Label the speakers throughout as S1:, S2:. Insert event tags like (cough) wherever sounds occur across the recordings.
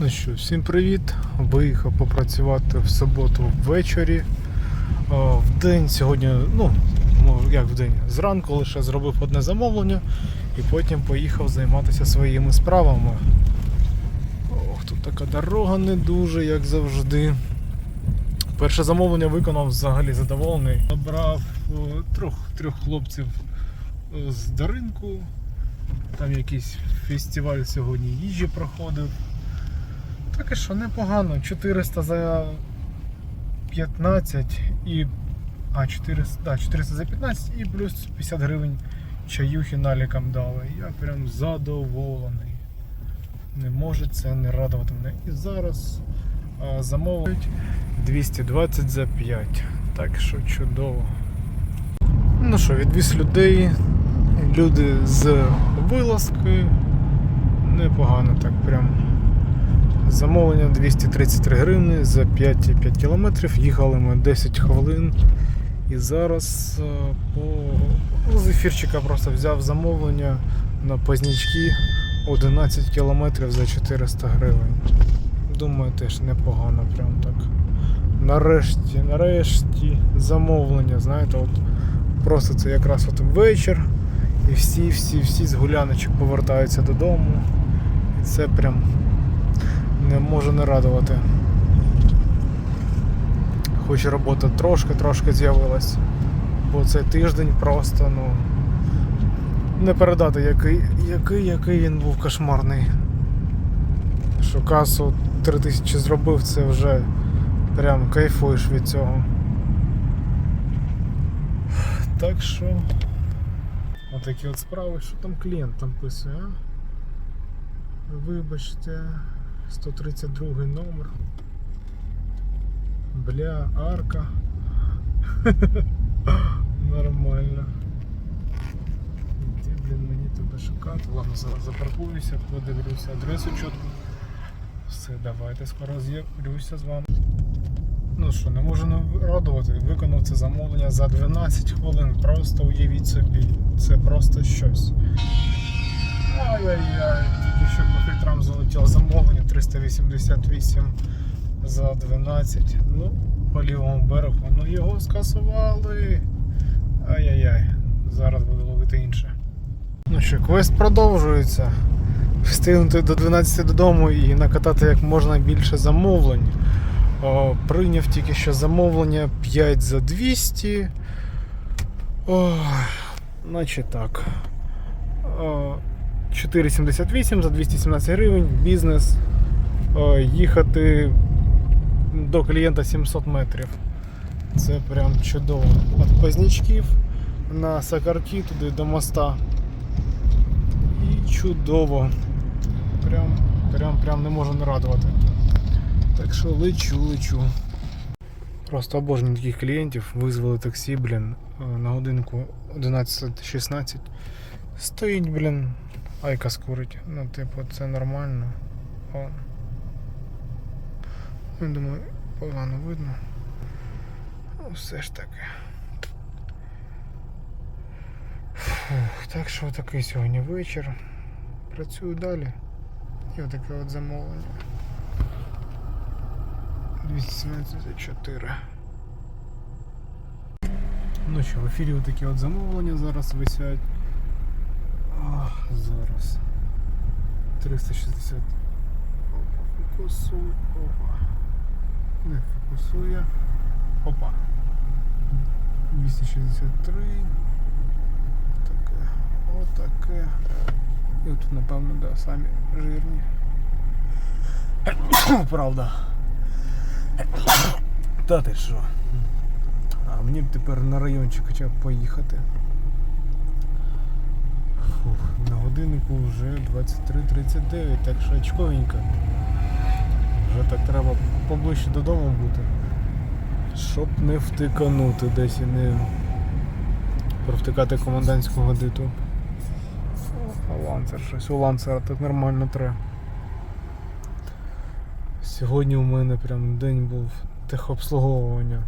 S1: Ну що, всім привіт. Виїхав попрацювати в суботу ввечері. О, В день сьогодні, ну, як в день, зранку лише зробив одне замовлення і потім поїхав займатися своїми справами. Ох, тут така дорога не дуже, як завжди. Перше замовлення виконав взагалі задоволений. Набрав трьох, трьох хлопців з Даринку. Там якийсь фестиваль сьогодні їжі проходив. Так і що непогано. 400 за 15 і. А, 400, да, 400 за 15 і плюс 50 гривень чаюхи налікам дали. Я прям задоволений. Не може це не радувати мене. І зараз а, замовляють 220 за 5. Так що чудово. Ну що, відвіз людей. Люди з вилазки. Непогано так прям. Замовлення 233 гривні за 5,5 кілометрів. Їхали ми 10 хвилин. І зараз е, по з ефірчика просто взяв замовлення на познячки 11 кілометрів за 400 гривень. Думаю, теж непогано, прям так. Нарешті, нарешті замовлення, знаєте, от просто це якраз от вечір. І всі, всі, всі з гуляночок повертаються додому. І це прям не може не радувати. Хоч робота трошки-трошки з'явилась. Бо цей тиждень просто, ну. Не передати, який, який, який він був кошмарний. Що касу 3000 зробив, це вже прям кайфуєш від цього. Так що. Отакі от справи, що там клієнт там писує, а? Вибачте, 132 номер. Бля, арка. (laughs) Нормально. Де, блін, мені тебе шукати? Ладно, зараз запаркуюся, подивлюся адресу чітко. Все, давайте скоро з'явлюся з вами. Ну що, не можу не радувати. Виконав це замовлення за 12 хвилин. Просто уявіть собі. Це просто щось. Ай-яй-яй, тільки що по фільтрам залетіло замовлення 388 за 12. Ну, по лівому берегу. Ну його скасували. Ай-яй-яй. Зараз буду ловити інше. Ну що, квест продовжується. Встигнути до 12 додому і накатати як можна більше замовлень. О, прийняв тільки що замовлення 5 за 200. Ой, значить так. О, 4,78 за 217 гривень. Бізнес. Їхати до клієнта 700 метрів. Це прям чудово. От Познячків на Сакарки туди до моста. І чудово. Прям, прям, прям не можу не радувати. Так що лечу, лечу. Просто обожнюю таких клієнтів. Визвали таксі, блін, е, на годинку 11.16. Стоїть, блін, айка скурить. Ну, типу, це нормально. О. Я думаю, погано видно. Ну, все ж таки. Фух, так що такий сьогодні вечір. Працюю далі. І отаке от замовлення. 274. Ну що, в ефірі такі от замовлення зараз висять. Ах, зараз. 360. Опа, фокусуй, опа. Не фокусує. Опа. 263. Таке. Отаке. І тут, напевно, да, самі жирні. (coughs) Правда. Та ти що? А мені б тепер на райончик хоча б поїхати. Фух, на годиннику вже 23.39, так що очковенько. Вже так треба поближче додому бути. Щоб не втиканути десь і не провтикати комендантську годину. А ланцер щось. У ланцера так нормально треба. Сьогодні у мене прям день був техобслуговування.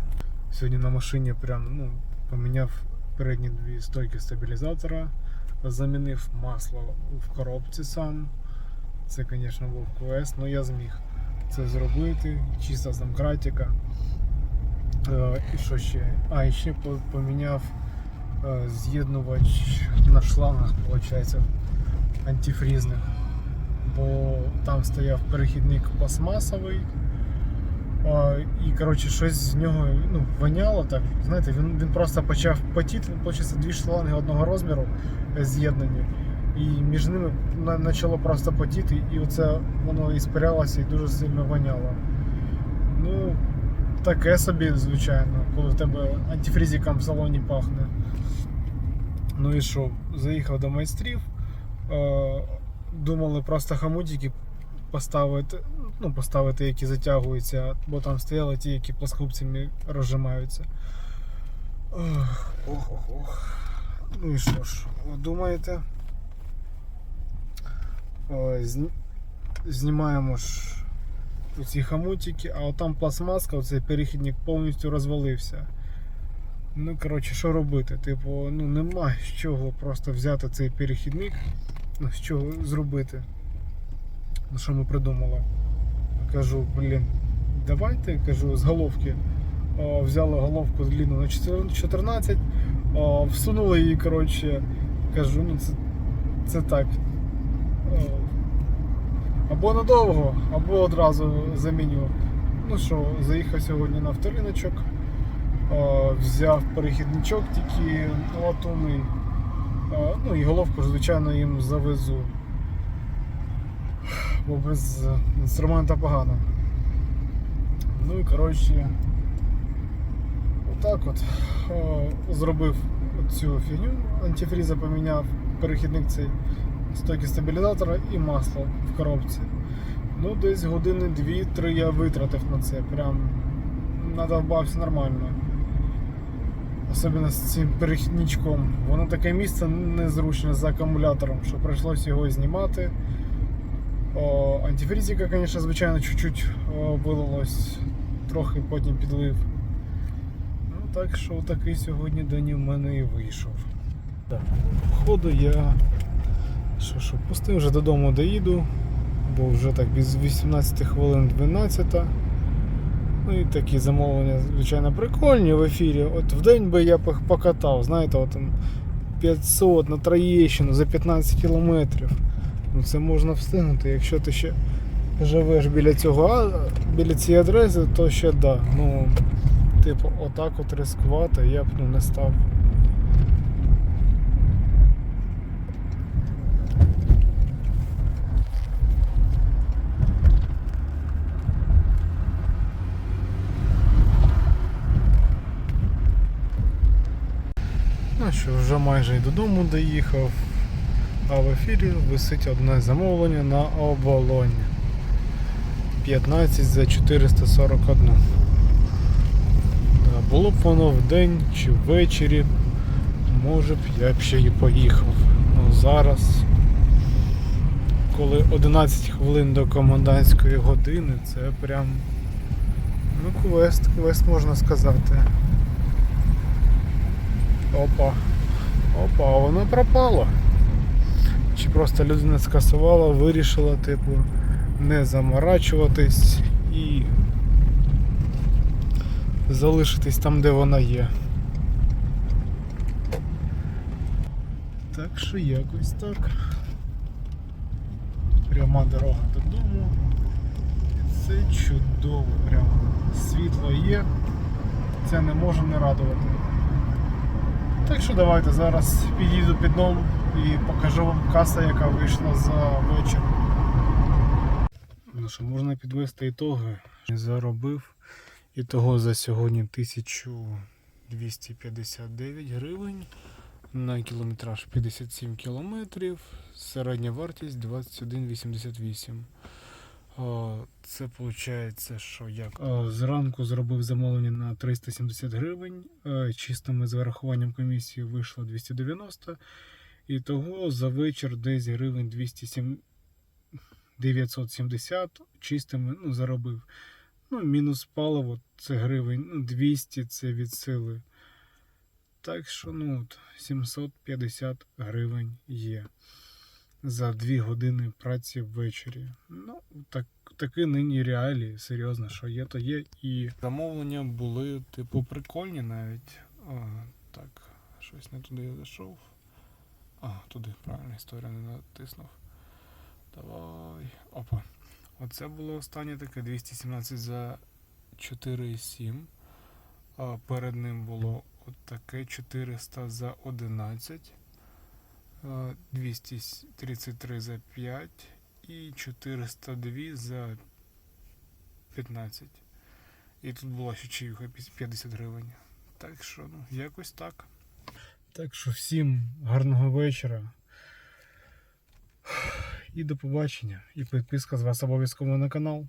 S1: Сьогодні на машині прям ну, поміняв передні дві стойки стабілізатора, замінив масло в коробці сам. Це, звісно, був квест, але я зміг це зробити. Чисто з. Е, І що ще? А, ще поміняв е, з'єднувач на шлангах, виходить, антифрізних. Бо там стояв перехідник пластмасовий. І коротше, щось з нього ну, воняло так. Знаєте, він, він просто почав потіти, виходить, дві шланги одного розміру з'єднані. І між ними почало просто потіти, і оце воно іспарялося і дуже сильно воняло. Ну, таке собі, звичайно, коли в тебе антифрізиком в салоні пахне. Ну і що, заїхав до майстрів. Думали просто хамутики поставити, ну, поставити, які затягуються, бо там стояли ті, які плоскопцями розжимаються. Ох, ох, ох. Ну і що ж, думаєте? Знімаємо ж ці хамутики, а отам пластмаска, оцей перехідник повністю розвалився. Ну, коротше, що робити? Типу, ну нема з чого просто взяти цей перехідник, ну, з чого зробити. Ну, що ми придумали? Кажу, блін, давайте, кажу, з головки. О, взяли головку длинну на 14, о, всунули її, коротше, кажу, ну це, це так. О, або надовго, або одразу заміню. Ну що, заїхав сьогодні на авториночок, о, взяв перехідничок тільки латунний. О, Ну і головку, звичайно, їм завезу. Бо без е, інструмента погано. Ну і коротше. Отак от. О, зробив цю фігню, антифріза поміняв, перехідник цей стойки стабілізатора і масло в коробці. Ну, десь години 2-3 я витратив на це. Прям надовбався нормально. Особливо з цим перехідничком. Воно таке місце незручне з акумулятором, що прийшлось його знімати. О, звісно, звичайно, чуть-чуть вилилось, трохи потім підлив. Ну, так що такий сьогодні день у мене і вийшов. Так, походу я що, що, пустив вже додому доїду, бо вже так без 18 хвилин 12. Ну і такі замовлення, звичайно, прикольні в ефірі. От в день би я покатав, знаєте, от 500 на Троєщину за 15 кілометрів. Ну це можна встигнути, якщо ти ще живеш біля цього, біля цієї адреси, то ще да. Ну, типу, отак от рискувати я б ну, не став. Ну що, вже майже і додому доїхав, а в ефірі висить одне замовлення на оболонь. 15 за 441. Да, було б воно в день чи ввечері, може б я б ще і поїхав. Ну зараз, коли 11 хвилин до комендантської години, це прям ну, квест, квест можна сказати. Опа. Опа, воно пропало. Чи просто людина скасувала, вирішила, типу, не заморачуватись і залишитись там, де вона є. Так що якось так. Пряма дорога додому. Це чудово, прям світло є. Це не може не радувати. Так що давайте зараз підійду під дом і покажу вам каса, яка вийшла за вечір. Ну що, можна підвести ітоги. Заробив ітого за сьогодні 1259 гривень. На кілометраж 57 кілометрів. Середня вартість 21,88. Це виходить, що як зранку зробив замовлення на 370 гривень. е, Чистими з вирахуванням комісії вийшло 290. І того за вечір десь гривень 207 970 чистими ну, заробив. Ну, мінус паливо це гривень, ну, 200 це від сили. Так що ну, от, 750 гривень є. за 2 години праці ввечері. Ну, так, таки нині реалії, серйозно, що є, то є. І замовлення були, типу, прикольні навіть. А, так, щось не туди я зайшов. А, туди, правильно, історія не натиснув. Давай. Опа. Оце було останнє таке 217 за 4,7. А перед ним було от таке 400 за 11. 233 за 5 і 402 за 15. І тут була ще чаюха 50 гривень. Так що, ну, якось так. Так що всім гарного вечора. І до побачення. І підписка з вас обов'язково на канал.